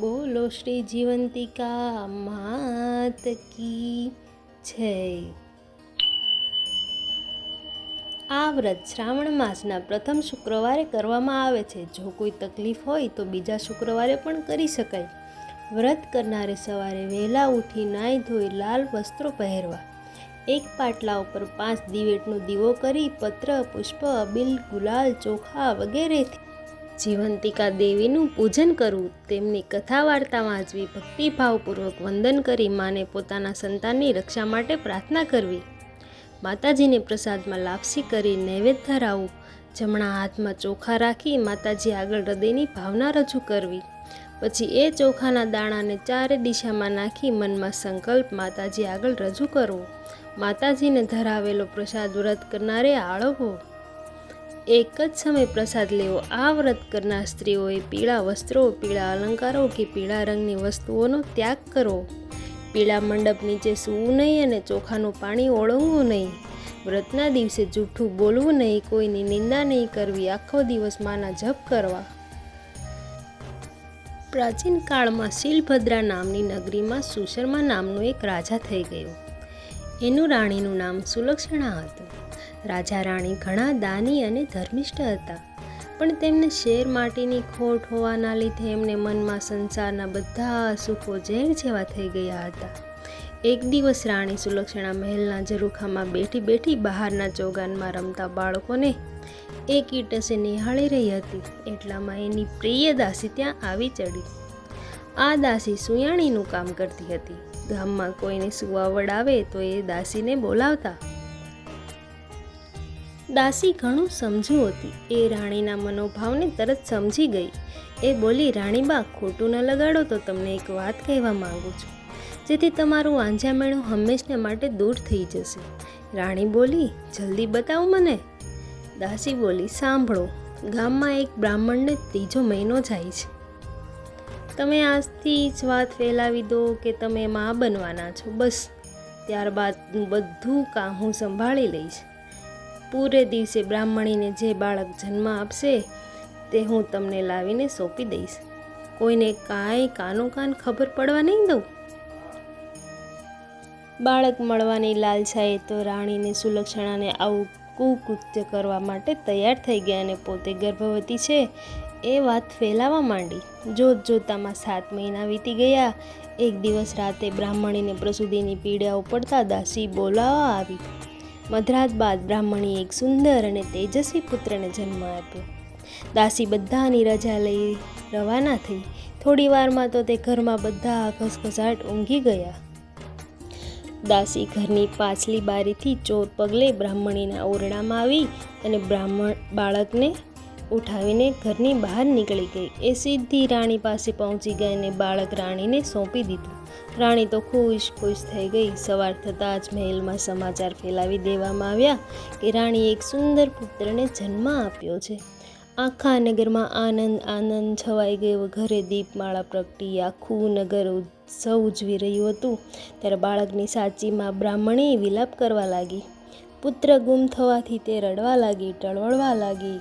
બોલો શ્રી જીવંતિકા માત કી જય. આ વ્રત શ્રાવણ માસના પ્રથમ શુક્રવારે કરવામાં આવે છે. જો કોઈ તકલીફ હોય તો બીજા શુક્રવારે પણ કરી શકાય. વ્રત કરનારે સવારે વહેલા ઉઠી નાહી ધોઈ લાલ વસ્ત્રો પહેરવા. એક પાટલા ઉપર પાંચ દિવેટનો દીવો કરી પત્ર, પુષ્પ, અબીલ, ગુલાલ, ચોખા વગેરેથી જીવંતિકા દેવીનું પૂજન કરવું, તેમની કથા વાર્તા વાંચવી, ભક્તિભાવપૂર્વક વંદન કરી માને પોતાના સંતાનની રક્ષા માટે પ્રાર્થના કરવી. માતાજીને પ્રસાદમાં લાપસી કરી નૈવેદ્ય ધરાવવું જમણા હાથમાં ચોખા રાખી માતાજી આગળ હૃદયની ભાવના રજૂ કરવી. પછી એ ચોખાના દાણાને ચારે દિશામાં નાખી મનમાં સંકલ્પ માતાજી આગળ રજૂ કરવો. માતાજીને ધરાવેલો પ્રસાદ વ્રત કરનારે આળવવો એક જ સમય પ્રસાદ લેવો. આ વ્રત કરનાર સ્ત્રીઓએ પીળા વસ્ત્રો, પીળા અલંકારો કે પીળા રંગની વસ્તુઓનો ત્યાગ કરવો. પીળા મંડપ નીચે સૂવું નહીં અને ચોખાનું પાણી ઓળંગવું નહીં. વ્રતના દિવસે જૂઠું બોલવું નહીં, કોઈની નિંદા નહીં કરવી, આખો દિવસ માના જપ કરવા. પ્રાચીન કાળમાં શીલભદ્રા નામની નગરીમાં સુશર્મા નામનો એક રાજા થઈ ગયો. એનું રાણીનું નામ સુલક્ષણા હતું. રાજા રાણી ઘણા દાની અને ધર્મિષ્ઠ હતા. પણ તેમને શેર માટીની ખોટ હોવાના લીધે એમને મનમાં સંસારના બધા સુખો ઝેર જેવા થઈ ગયા હતા. એક દિવસ રાણી સુલક્ષણા મહેલના ઝરૂખામાં બેઠી બેઠી બહારના ચોગાનમાં રમતા બાળકોને એક ઈટસે નિહાળી રહી હતી. એટલામાં એની પ્રિય દાસી ત્યાં આવી ચડી. આ દાસી સુયાણીનું કામ કરતી હતી. ગામમાં કોઈને સુવાવડ આવે તો એ દાસીને બોલાવતા દાસી ઘણું સમજુ હતી. એ રાણીના મનોભાવને તરત સમજી ગઈ. એ બોલી, રાણીબા, ખોટું ન લગાડો તો તમને એક વાત કહેવા માંગુ છું. જેથી તમારું આંજામેણું હંમેશને માટે દૂર થઈ જશે. રાણી બોલી, જલ્દી બતાવો મને. દાસી બોલી, સાંભળો, ગામમાં એક બ્રાહ્મણને ત્રીજો મહિનો જાય છે. તમે આજથી જ વાત ફેલાવી દો કે તમે મા બનવાના છો, બસ. ત્યારબાદ બધું કામ હું સંભાળી લઈશ. પૂરે દિવસે બ્રાહ્મણીને જે બાળક જન્મ આપશે, તે હું તમને લાવીને સોંપી દઈશ. કોઈને કાંઈ કાનો કાન ખબર પડવા નહીં દઉં. બાળક મળવાની લાલસાએ તો રાણીને સુલક્ષણાને આવું કુકૃત્ય કરવા માટે તૈયાર થઈ ગયા અને પોતે ગર્ભવતી છે. એ વાત ફેલાવા માંડી. જોત જોતામાં સાત મહિના વીતી ગયા. એક દિવસ રાતે બ્રાહ્મણીને પ્રસૂતિની પીડા ઉપડતા દાસી બોલાવા આવી. મધરાત બાદ બ્રાહ્મણીએ એક સુંદર અને તેજસ્વી પુત્રને જન્મ આપ્યો. દાસી બધાની રજા લઈ રવાના થઈ. થોડી વારમાં તો તે ઘરમાં બધા ઘસઘસાટ ઊંઘી ગયા. દાસી ઘરની પાછલી બારીથી ચોર પગલે બ્રાહ્મણીના ઓરડામાં આવી અને બ્રાહ્મણ બાળકને ઉઠાવીને ઘરની બહાર નીકળી ગઈ. એ સીધી રાણી પાસે પહોંચી ગઈ અને બાળક રાણીને સોંપી દીધું. રાણી તો ખુશ ખુશ થઈ ગઈ. સવાર થતાં જ મહેલમાં સમાચાર ફેલાવી દેવામાં આવ્યા કે રાણીએ એક સુંદર પુત્રને જન્મ આપ્યો છે. આખા નગરમાં આનંદ આનંદ છવાઈ ગયો. ઘરે દીપમાળા પ્રગટી આખું નગર ઉત્સવ ઉજવી રહ્યું હતું. ત્યારે બાળકની સાચીમાં બ્રાહ્મણી વિલાપ કરવા લાગી. પુત્ર ગુમ થવાથી તે રડવા લાગી, ટળવળવા લાગી.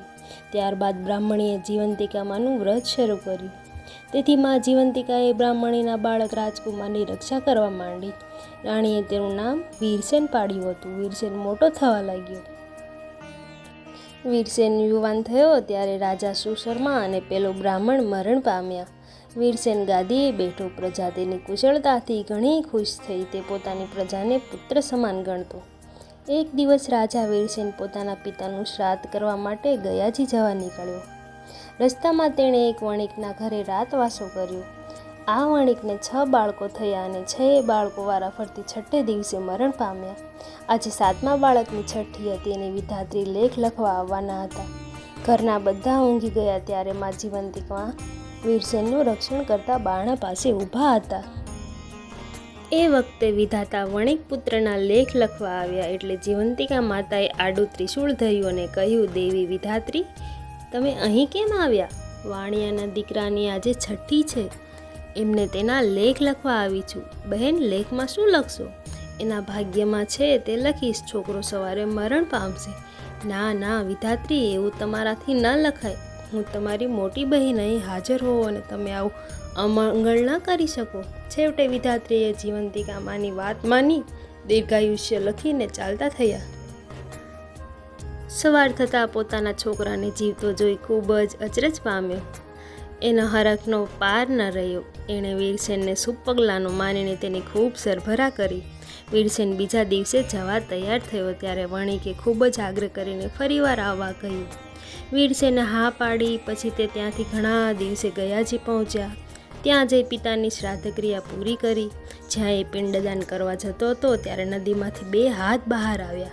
ત્યારબાદ બ્રાહ્મણીએ જીવંતિકામાંનું વ્રત શરૂ કર્યું. તેથી માં જીવંતિકાએ બ્રાહ્મણીના બાળક રાજકુમારની રક્ષા કરવા માંડી. રાણીએ તેનું નામ વીરસેન પાડ્યું હતું. વીરસેન મોટો થવા લાગ્યો. વીરસેન યુવાન થયો ત્યારે રાજા સુશર્મા અને પેલો બ્રાહ્મણ મરણ પામ્યા. વીરસેન ગાદીએ બેઠો પ્રજા તેની કુશળતાથી ઘણી ખુશ થઈ. તે પોતાની પ્રજાને પુત્ર સમાન ગણતો. એક દિવસ રાજા વીરસેન પોતાના પિતાનું શ્રાદ્ધ કરવા માટે ગયાજી જવા નીકળ્યો. રસ્તામાં તેણે એક વણિકના ઘરે રાતવાસો કર્યો. આ વણિકને છ બાળકો થયા અને છ બાળકો વારાફરતી છઠ્ઠે દિવસે મરણ પામ્યા. આજે સાતમા બાળકની છઠ્ઠી હતી અને વિધાત્રી લેખ લખવા આવવાના હતા. ઘરના બધા ઊંઘી ગયા ત્યારે મા જીવંતિકમાં વીરસેનનું રક્ષણ કરતા બાણા પાસે ઊભા હતા. એ વખતે વિધાતા વણિક પુત્રના લેખ લખવા આવ્યા એટલે જીવંતિકા માતાએ આડું ત્રિશૂળ ધર્યું અને કહ્યું, દેવી વિધાત્રી તમે અહીં કેમ આવ્યા? વાણિયાના દીકરાની આજે છઠ્ઠી છે. એમને તેના લેખ લખવા આવી છું. બહેન, લેખમાં શું લખશો? એના ભાગ્યમાં છે તે લખીશ. છોકરો સવારે મરણ પામશે. ના ના, વિધાત્રી, એવું તમારાથી ન લખાય. હું તમારી મોટી બહેન અહીં હાજર હોઉં અને તમે આવું અમંગળ ન કરી શકો. છેવટે વિધાત્રીએ જીવંતિકામાની વાત માની, દીર્ઘાયુષ્ય લખીને ચાલતા થયા. સવાર થતાં પોતાના છોકરાને જીવતો જોઈ ખૂબ જ અચરજ પામ્યો. એનો હરખનો પાર ન રહ્યો. એણે વીરસેનને સુપગલાનું માનીને તેની ખૂબ સરભરા કરી. વીરસેન બીજા દિવસે જવા તૈયાર થયો ત્યારે વણિકે ખૂબ જ આગ્રહ કરીને ફરીવાર આવવા કહ્યું. વીરસેને હા પાડી, પછી તે ત્યાંથી ઘણા દિવસે ગયાજી પહોંચ્યા. ત્યાં જઈ પિતાની શ્રાદ્ધ ક્રિયા પૂરી કરી. જ્યાં એ પિંડદાન કરવા જતો હતો, ત્યારે નદીમાંથી બે હાથ બહાર આવ્યા.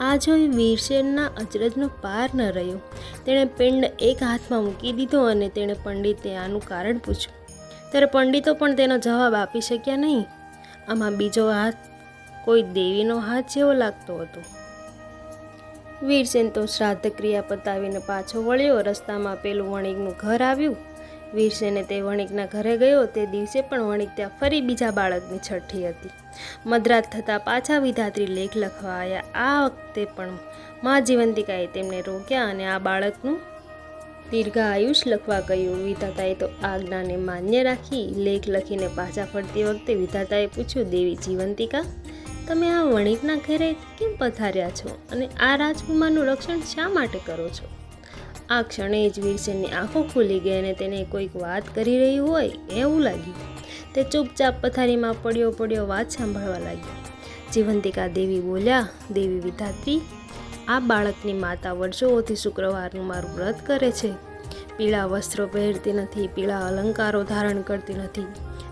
આ જોઈ વીરસેનના અચરજનો પાર ન રહ્યો. તેણે પિંડ એક હાથમાં મૂકી દીધો અને તેણે પંડિતે આનું કારણ પૂછ્યું. ત્યારે પંડિતો પણ તેનો જવાબ આપી શક્યા નહીં? આમાં બીજો હાથ કોઈ દેવીનો હાથ જેવો લાગતો હતો. વીરસેન તો શ્રાદ્ધ ક્રિયા પતાવીને પાછો વળ્યો. રસ્તામાં પેલું વણિકનું ઘર આવ્યું. વીરસેને તે વણિકના ઘરે ગયો. તે દિવસે પણ વણિક ત્યાં ફરી બીજા બાળકની છઠ્ઠી હતી. મધરાત થતાં પાછા વિધાત્રી લેખ લખવા આવ્યા આ વખતે પણ મા જીવંતિકાએ તેમને રોક્યા અને આ બાળકનું દીર્ઘ આયુષ લખવા કહ્યું વિધાતાએ તો આજ્ઞાને માન્ય રાખી લેખ લખીને પાછા ફરતી વખતે વિધાતાએ પૂછ્યું, દેવી જીવંતિકા, તમે આ વણિકના ઘરે કેમ પધાર્યા છો? અને આ રાજકુમારનું રક્ષણ શા માટે કરો છો? આ ક્ષણે જ વીરસેનની આંખો ખુલી ગઈ અને તેને કોઈક વાત કરી રહી હોય એવું લાગ્યું. તે ચૂપચાપ પથારીમાં પડ્યો પડ્યો વાત સાંભળવા લાગ્યો. જીવંતિકા દેવી બોલ્યા, દેવી વિધાત્રી, આ બાળકની માતા વર્ષોથી શુક્રવારનું મારું વ્રત કરે છે. પીળા વસ્ત્રો પહેરતી નથી, પીળા અલંકારો ધારણ કરતી નથી,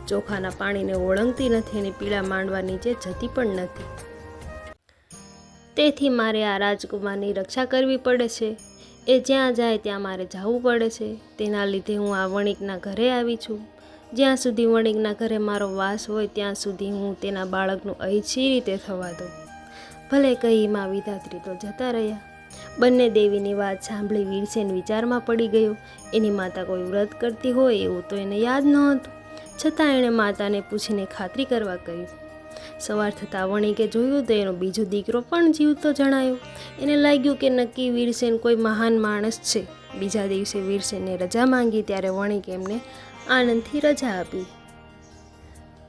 ચોખાના પાણીને ઓળંગતી નથી અને પીળા માંડવા નીચે જતી પણ નથી. તેથી મારે આ રાજકુમારની રક્ષા કરવી પડે છે. એ જ્યાં જાય ત્યાં મારે જવું પડે છે. તેના લીધે હું આ વણિકના ઘરે આવી છું. જ્યાં સુધી વણિકના ઘરે મારો વાસ હોય ત્યાં સુધી હું તેના બાળકનું અહીછી રીતે થવા દઉં. ભલે કહીમાં વિધાત્રી તો જતા રહ્યા. બંને દેવીની વાત સાંભળી વીરસેન વિચારમાં પડી ગયો. એની માતા કોઈ વ્રત કરતી હોય એવું તો એને યાદ નહોતું. છતાં એણે માતાને પૂછીને ખાતરી કરવા કહ્યું સવાર થતાં વણિકે જોયું તો એનો બીજો દીકરો પણ જીવતો જણાયો. એને લાગ્યું કે નક્કી વીરસેન કોઈ મહાન માણસ છે. બીજા દિવસે વીરસેનને રજા માંગી ત્યારે વણિકે એમને આનંદથી રજા આપી.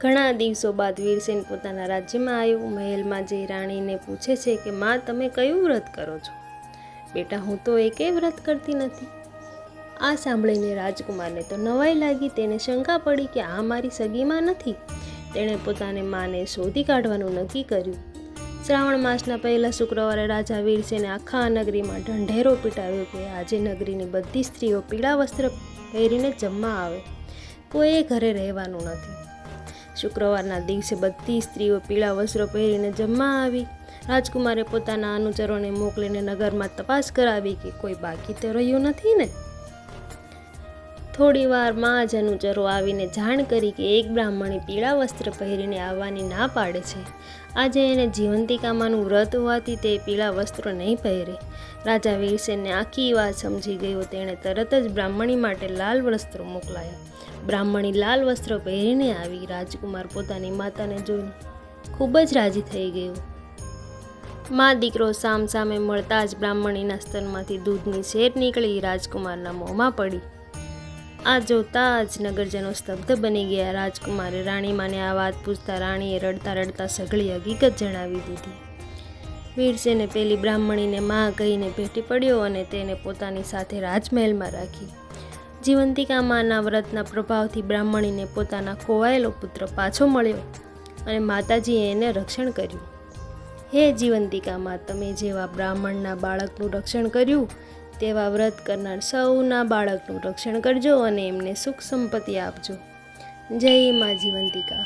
ઘણા દિવસો બાદ વીરસેન પોતાના રાજ્યમાં આવ્યો. મહેલમાં જઈ રાણીને પૂછે છે કે, માં, તમે કયું વ્રત કરો છો? બેટા, હું તો એકે વ્રત કરતી નથી. આ સાંભળીને રાજકુમારને તો નવાઈ લાગી. તેને શંકા પડી કે, આ મારી સગીમાં નથી. તેણે પોતાની માને શોધી કાઢવાનું નક્કી કર્યું. શ્રાવણ માસના પહેલા શુક્રવારે રાજા વીરસેને આખા નગરીમાં ઢંઢેરો પીટાવ્યો કે આજે નગરીની બધી સ્ત્રીઓ પીળા વસ્ત્ર પહેરીને જમવા આવે. કોઈએ ઘરે રહેવાનું નથી. શુક્રવારના દિવસે બધી સ્ત્રીઓ પીળા વસ્ત્રો પહેરીને જમવા આવી. રાજકુમારે પોતાના અનુચરોને મોકલીને નગરમાં તપાસ કરાવી કે કોઈ બાકી તો રહ્યું નથી ને? થોડી વારમાં જ અનુચરો આવીને જાણ કરી કે એક બ્રાહ્મણી પીળા વસ્ત્ર પહેરીને આવવાની ના પાડે છે. આજે એને જીવંતિકામાનું વ્રત હોવાથી તે પીળા વસ્ત્રો નહીં પહેરે. રાજા વીરસેનને આખી વાત સમજી ગયો. તેણે તરત જ બ્રાહ્મણી માટે લાલ વસ્ત્રો મોકલાયા. બ્રાહ્મણી લાલ વસ્ત્રો પહેરીને આવી. રાજકુમાર પોતાની માતાને જોઈને ખૂબ જ રાજી થઈ ગયો. મા દીકરો સામ સામે મળતા જ બ્રાહ્મણીના સ્તનમાંથી દૂધની શેર નીકળી. રાજકુમારના મોંમાં પડી. આ જોતા જ નગરજનો સ્તબ્ધ બની ગયા. રાજકુમારે રાણીમાને આ વાત પૂછતા રાણીએ રડતા રડતા સઘળી હકીકત જણાવી દીધી. વીરસેને પેલી બ્રાહ્મણીને માં કહીને ભેટી પડ્યો અને તેને પોતાની સાથે રાજમહેલમાં રાખી. જીવંતિકા માના વ્રતના પ્રભાવથી બ્રાહ્મણીને પોતાના ખોવાયેલો પુત્ર પાછો મળ્યો અને માતાજીએ એને રક્ષણ કર્યું. હે જીવંતિકામાં તમે જેવા બ્રાહ્મણના બાળકનું રક્ષણ કર્યું તેવા વ્રત કરનાર સૌના બાળકનું રક્ષણ કરજો અને એમને સુખ સંપત્તિ આપજો. જય મા જીવંતિકા.